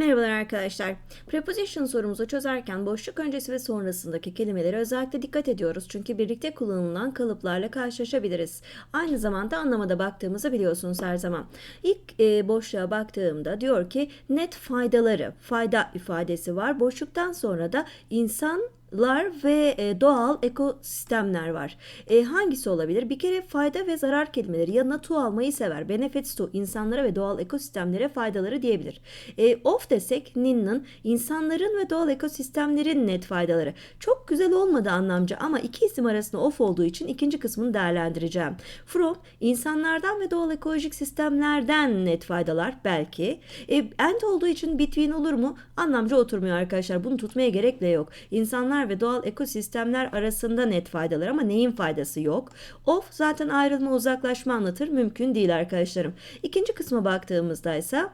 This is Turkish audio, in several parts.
Merhabalar arkadaşlar. Preposition sorumuzu çözerken boşluk öncesi ve sonrasındaki kelimelere özellikle dikkat ediyoruz. Çünkü birlikte kullanılan kalıplarla karşılaşabiliriz. Aynı zamanda anlamada baktığımızı biliyorsunuz her zaman. İlk e, boşluğa baktığımda diyor ki net faydaları, fayda ifadesi var. Boşluktan sonra da insan lar ve e, doğal ekosistemler var. E, hangisi olabilir? Bir kere fayda ve zarar kelimeleri yanına to almayı sever. Benefits to insanlara ve doğal ekosistemlere faydaları diyebilir. E, of desek nin'nin insanların ve doğal ekosistemlerin net faydaları. Çok güzel olmadı anlamca ama iki isim arasında of olduğu için ikinci kısmını değerlendireceğim. From insanlardan ve doğal ekolojik sistemlerden net faydalar belki. E, and olduğu için between olur mu? Anlamca oturmuyor arkadaşlar. Bunu tutmaya gerek de yok. İnsanlar ve doğal ekosistemler arasında net faydalar ama neyin faydası yok? Of zaten ayrılma uzaklaşma anlatır. Mümkün değil arkadaşlarım. İkinci kısma baktığımızda ise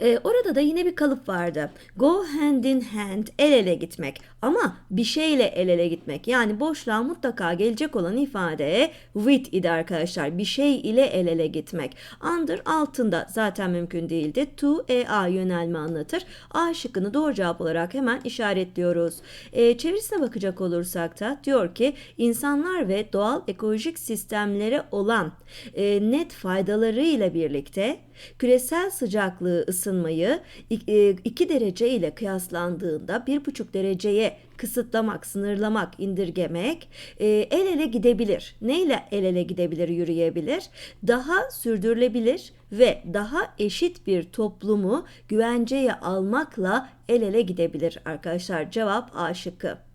e, orada da yine bir kalıp vardı. Go hand in hand, el ele gitmek. Ama bir şeyle el ele gitmek. Yani boşluğa mutlaka gelecek olan ifade with idi arkadaşlar. Bir şey ile el ele gitmek. Under altında zaten mümkün değildi. To e a yönelme anlatır. A şıkkını doğru cevap olarak hemen işaretliyoruz. E, çevirisine bakacak olursak da diyor ki insanlar ve doğal ekolojik sistemlere olan e, net faydaları ile birlikte küresel sıcaklığı ısınmayı 2 derece ile kıyaslandığında 1,5 dereceye kısıtlamak, sınırlamak, indirgemek e, el ele gidebilir. Neyle el ele gidebilir, yürüyebilir? Daha sürdürülebilir ve daha eşit bir toplumu güvenceye almakla el ele gidebilir arkadaşlar. Cevap A şıkkı.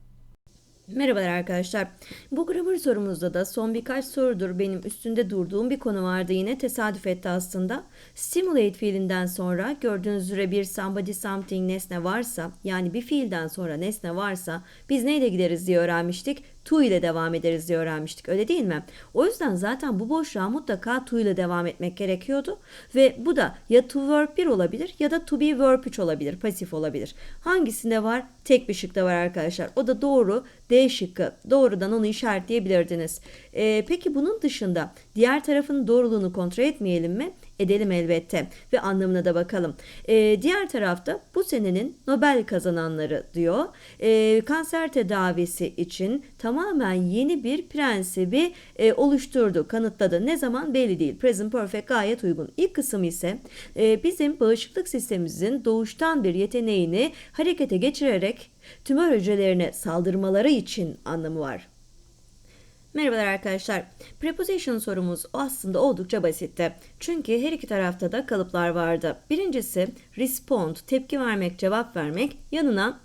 Merhabalar arkadaşlar. Bu grammar sorumuzda da son birkaç sorudur benim üstünde durduğum bir konu vardı yine tesadüf etti aslında. Stimulate fiilinden sonra gördüğünüz üzere bir somebody something nesne varsa yani bir fiilden sonra nesne varsa biz neyle gideriz diye öğrenmiştik to ile devam ederiz diye öğrenmiştik öyle değil mi? O yüzden zaten bu boşluğa mutlaka to ile devam etmek gerekiyordu. Ve bu da ya to verb 1 olabilir ya da to be verb 3 olabilir, pasif olabilir. Hangisinde var? Tek bir şıkta var arkadaşlar. O da doğru D şıkkı. Doğrudan onu işaretleyebilirdiniz. Ee, peki bunun dışında diğer tarafın doğruluğunu kontrol etmeyelim mi? Edelim elbette ve anlamına da bakalım. E, diğer tarafta bu senenin Nobel kazananları diyor. E, kanser tedavisi için tamamen yeni bir prensibi e, oluşturdu, kanıtladı. Ne zaman belli değil. Present Perfect gayet uygun. İlk kısım ise e, bizim bağışıklık sistemimizin doğuştan bir yeteneğini harekete geçirerek tümör hücrelerine saldırmaları için anlamı var. Merhabalar arkadaşlar. Preposition sorumuz aslında oldukça basitti. Çünkü her iki tarafta da kalıplar vardı. Birincisi respond, tepki vermek, cevap vermek. Yanına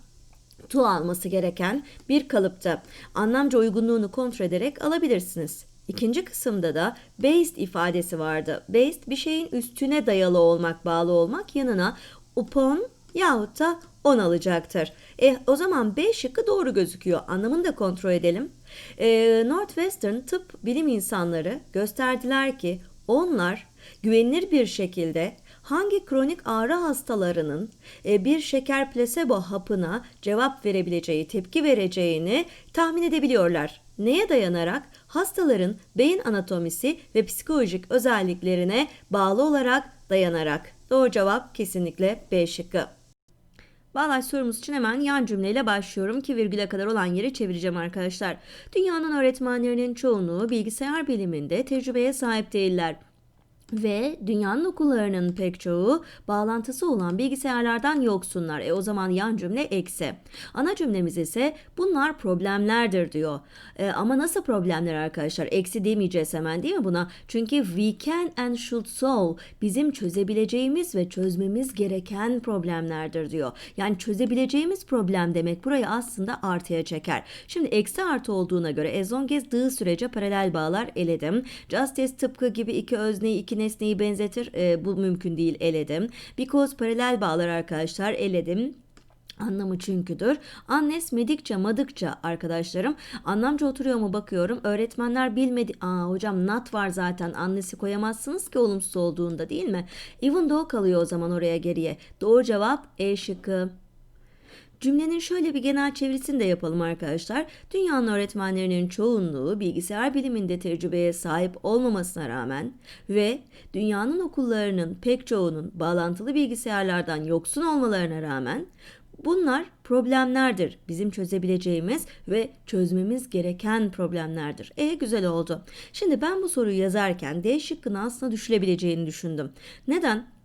to alması gereken bir kalıptı. Anlamca uygunluğunu kontrol ederek alabilirsiniz. İkinci kısımda da based ifadesi vardı. Based bir şeyin üstüne dayalı olmak, bağlı olmak yanına upon yahut da on alacaktır. E, o zaman B şıkkı doğru gözüküyor. Anlamını da kontrol edelim. E, Northwestern tıp bilim insanları gösterdiler ki onlar güvenilir bir şekilde hangi kronik ağrı hastalarının e, bir şeker plasebo hapına cevap verebileceği, tepki vereceğini tahmin edebiliyorlar. Neye dayanarak? Hastaların beyin anatomisi ve psikolojik özelliklerine bağlı olarak dayanarak. Doğru cevap kesinlikle B şıkkı. Bağlaç sorumuz için hemen yan cümleyle başlıyorum ki virgüle kadar olan yeri çevireceğim arkadaşlar. Dünyanın öğretmenlerinin çoğunluğu bilgisayar biliminde tecrübeye sahip değiller ve dünyanın okullarının pek çoğu bağlantısı olan bilgisayarlardan yoksunlar. E o zaman yan cümle eksi. Ana cümlemiz ise bunlar problemlerdir diyor. E, ama nasıl problemler arkadaşlar? Eksi demeyeceğiz hemen değil mi buna? Çünkü we can and should solve bizim çözebileceğimiz ve çözmemiz gereken problemlerdir diyor. Yani çözebileceğimiz problem demek burayı aslında artıya çeker. Şimdi eksi artı olduğuna göre as long as sürece paralel bağlar eledim. Justice tıpkı gibi iki özneyi iki nesneyi benzetir. E, bu mümkün değil eledim. Because paralel bağlar arkadaşlar eledim. Anlamı çünküdür. Annes medikçe madıkça arkadaşlarım. Anlamca oturuyor mu bakıyorum. Öğretmenler bilmedi. Aa hocam not var zaten. Annesi koyamazsınız ki olumsuz olduğunda değil mi? Even though kalıyor o zaman oraya geriye. Doğru cevap E şıkkı. Cümlenin şöyle bir genel çevirisini de yapalım arkadaşlar. Dünyanın öğretmenlerinin çoğunluğu bilgisayar biliminde tecrübeye sahip olmamasına rağmen ve dünyanın okullarının pek çoğunun bağlantılı bilgisayarlardan yoksun olmalarına rağmen bunlar problemlerdir. Bizim çözebileceğimiz ve çözmemiz gereken problemlerdir. E güzel oldu. Şimdi ben bu soruyu yazarken D şıkkına aslında düşülebileceğini düşündüm. Neden?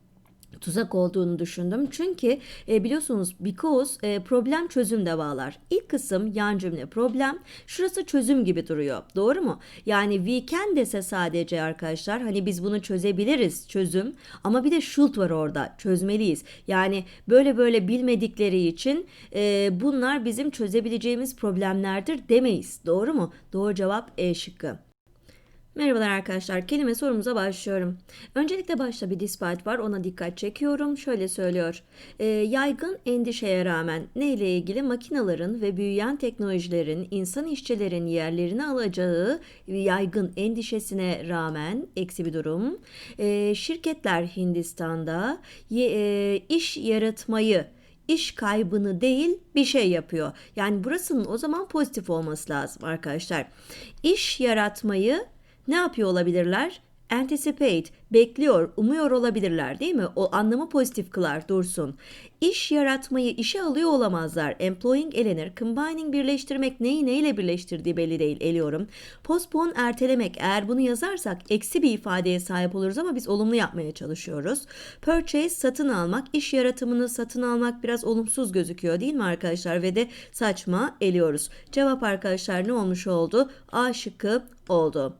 Tuzak olduğunu düşündüm. Çünkü e, biliyorsunuz because e, problem çözüm de bağlar. İlk kısım yan cümle problem. Şurası çözüm gibi duruyor. Doğru mu? Yani we can dese sadece arkadaşlar hani biz bunu çözebiliriz çözüm ama bir de should var orada çözmeliyiz. Yani böyle böyle bilmedikleri için e, bunlar bizim çözebileceğimiz problemlerdir demeyiz. Doğru mu? Doğru cevap E şıkkı. Merhabalar arkadaşlar. Kelime sorumuza başlıyorum. Öncelikle başta bir despite var. Ona dikkat çekiyorum. Şöyle söylüyor. E, yaygın endişeye rağmen ne ile ilgili makinaların ve büyüyen teknolojilerin insan işçilerin yerlerini alacağı yaygın endişesine rağmen eksi bir durum. E, şirketler Hindistan'da ye, e, iş yaratmayı iş kaybını değil bir şey yapıyor. Yani burasının o zaman pozitif olması lazım arkadaşlar. İş yaratmayı ne yapıyor olabilirler? Anticipate, bekliyor, umuyor olabilirler değil mi? O anlamı pozitif kılar, dursun. İş yaratmayı işe alıyor olamazlar. Employing elenir. Combining birleştirmek neyi neyle birleştirdiği belli değil. Eliyorum. Postpone ertelemek. Eğer bunu yazarsak eksi bir ifadeye sahip oluruz ama biz olumlu yapmaya çalışıyoruz. Purchase satın almak. iş yaratımını satın almak biraz olumsuz gözüküyor değil mi arkadaşlar? Ve de saçma eliyoruz. Cevap arkadaşlar ne olmuş oldu? A şıkkı oldu.